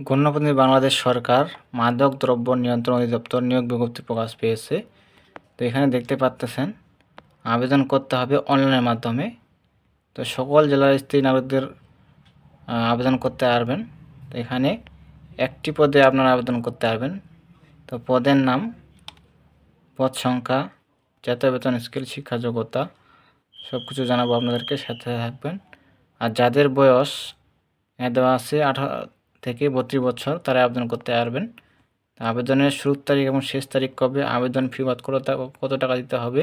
গণ্যপ্রতিনিধি বাংলাদেশ সরকার মাদক দ্রব্য নিয়ন্ত্রণ অধিদপ্তর নিয়োগ বিজ্ঞপ্তি প্রকাশ পেয়েছে। তো এখানে দেখতে পাচ্তেছেন, আবেদন করতে হবে অনলাইনের মাধ্যমে। তো সকল জেলার স্ত্রী নাগরিকদের আবেদন করতে পারবেন। তো এখানে একটি পদে আপনারা আবেদন করতে পারবেন। তো পদের নাম, পদ সংখ্যা, জাতীয় বেতন, স্কেল, শিক্ষা, যোগ্যতা সব কিছু জানাব আপনাদেরকে, সাথে থাকবেন। আর যাদের বয়স দেওয়া আছে আঠারো থেকে বত্রিশ বছর তারা আবেদন করতে পারবেন। আবেদনের শুরুর তারিখ এবং শেষ তারিখ কবে আবেদন ফি বাদ কত টাকা দিতে হবে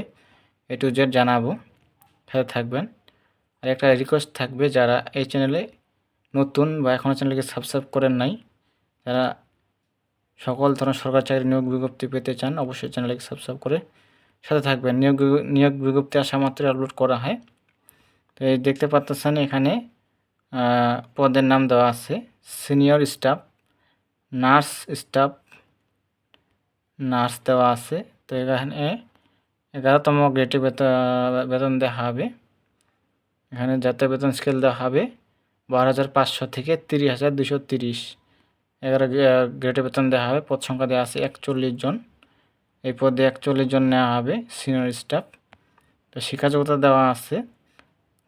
এ টু জেড জানাব। সাথে থাকবেন। আর একটা রিকোয়েস্ট থাকবে যারা এই চ্যানেলে নতুন বা এখনও চ্যানেলকে সাবস্ক্রাইব করেন নাই, যারা সকল ধরনের সরকার চাকরি নিয়োগ বিজ্ঞপ্তি পেতে চান, অবশ্যই চ্যানেলকে সাবস্ক্রাইব করে সাথে থাকবেন। নিয়োগ নিয়োগ বিজ্ঞপ্তি আসা মাত্রই আপলোড করা হয়। তো এই দেখতে পাচ্ছেন এখানে পদের নাম দেওয়া আছে। Senior staff, nurse staff, nurse দেওয়া আছে। তো এখানে এগারোতম গ্রেডে বেতন দেওয়া হবে। এখানে জাতীয় বেতন স্কেল দেওয়া হবে বারো হাজার পাঁচশো থেকে তিরিশ হাজার দুশো তিরিশ। এগারো গ্রেডে বেতন দেওয়া হবে। পদ সংখ্যা দেওয়া আছে একচল্লিশ জন। এই পদে একচল্লিশ জন নেওয়া হবে সিনিয়র স্টাফ। তো শিক্ষা যোগ্যতা দেওয়া আছে।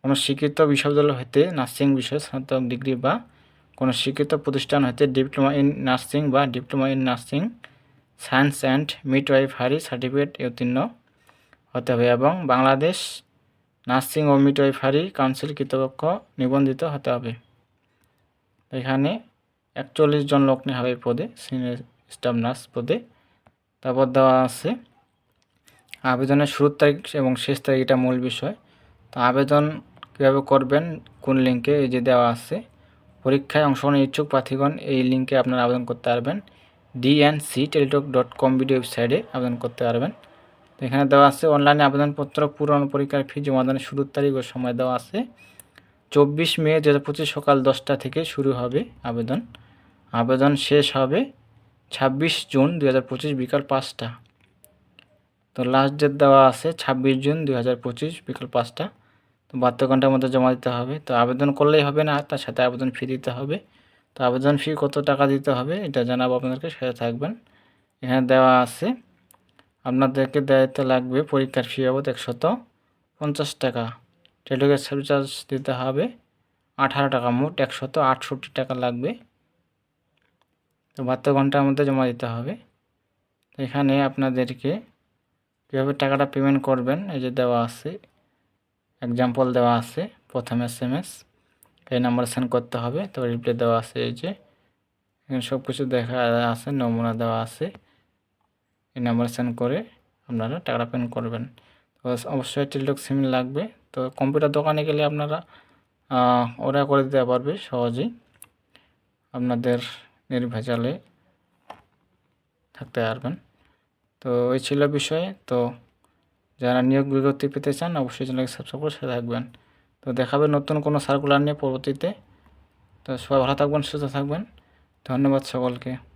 কোনো স্বীকৃত বিশ্ববিদ্যালয় হতে নার্সিং বিষয়ে স্নাতক ডিগ্রি বা কোনো স্বীকৃত প্রতিষ্ঠান হতে ডিপ্লোমা ইন নার্সিং বা diploma in nursing, science and midwifery certificate উত্তীর্ণ হতে হবে এবং বাংলাদেশ নার্সিং ও মিডওয়াইফারি কাউন্সিল কর্তৃপক্ষ নিবন্ধিত হতে হবে। এখানে একচল্লিশ জন লোক নেওয়া হবে পদে, সিনিয়র স্টাফ নার্স পদে। তারপর দেওয়া আছে, আবেদনের শুরুর তারিখ এবং শেষ তারিখ এটা মূল বিষয়। তো আবেদন কীভাবে করবেন, কোন লিঙ্কে এই যে দেওয়া আছে, পরীক্ষায় অংশগ্রহণের ইচ্ছুক প্রার্থীগণ, এই লিঙ্কে আপনারা আবেদন করতে পারবেন। DNC Teletalk dot com video ওয়েবসাইটে আবেদন করতে পারবেন। এখানে দেওয়া আছে অনলাইনে আবেদনপত্র, পূরণ পরীক্ষার ফি জমাদানের শুরুর তারিখ ও সময় দেওয়া আছে। চব্বিশ মে দু হাজার পঁচিশ সকাল দশটা থেকে শুরু হবে আবেদন। আবেদন শেষ হবে ছাব্বিশ জুন দু হাজার পঁচিশ বিকাল পাঁচটা। তো লাস্ট ডেট দেওয়া আছে ছাব্বিশ জুন দু হাজার পঁচিশ বিকাল পাঁচটা। তো বাহাত্তর ঘণ্টার মধ্যে জমা দিতে হবে। তো আবেদন করলেই হবে না, তার সাথে আবেদন ফি দিতে হবে। তো আবেদন ফি কত টাকা দিতে হবে এটা জানাব আপনাদেরকে, সাথে থাকবেন। এখানে দেওয়া আছে, আপনাদেরকে দায়িত্ব লাগবে পরীক্ষার ফি বাবদ একশত পঞ্চাশ টাকা। টেলিগ্রাফ সার্ভিস চার্জ দিতে হবে, আঠারো টাকা মোট একশত আটষট্টি টাকা লাগবে। তো বাহাত্তর ঘণ্টার মধ্যে জমা দিতে হবে। এখানে আপনাদেরকে কীভাবে টাকাটা পেমেন্ট করবেন, এই যে দেওয়া আছে। এক্সাম্পল দেওয়া আছে, প্রথম এস এম এস এই নাম্বার সেন্ড করতে হবে, তো রিপ্লাই দেওয়া আছে এই যে। সব কিছু দেখা আছে, নমুনা দেওয়া আছে। এই নাম্বার সেন্ড করে আপনারা টাকাটা পেমেন্ট করবেন। তো অবশ্যই টেলিটক সিম লাগবে, তো কম্পিউটার দোকানে গেলে আপনারা ওরা করে দিতে পারবে সহজেই। আপনাদের নির্ভেজালে থাকতে পারবেন। তো এই ছিল বিষয়ে, তো যারা নিয়োগ বিজ্ঞপ্তি পেতে চান, অবশ্যই চ্যানেলকে সাবস্ক্রাইব করে সাথে থাকবেন। তো দেখাবে নতুন কোনো সার্কুলার নিয়ে পরবর্তীতে। তো সবাই ভালো থাকবেন, সুস্থ থাকবেন। ধন্যবাদ সকলকে।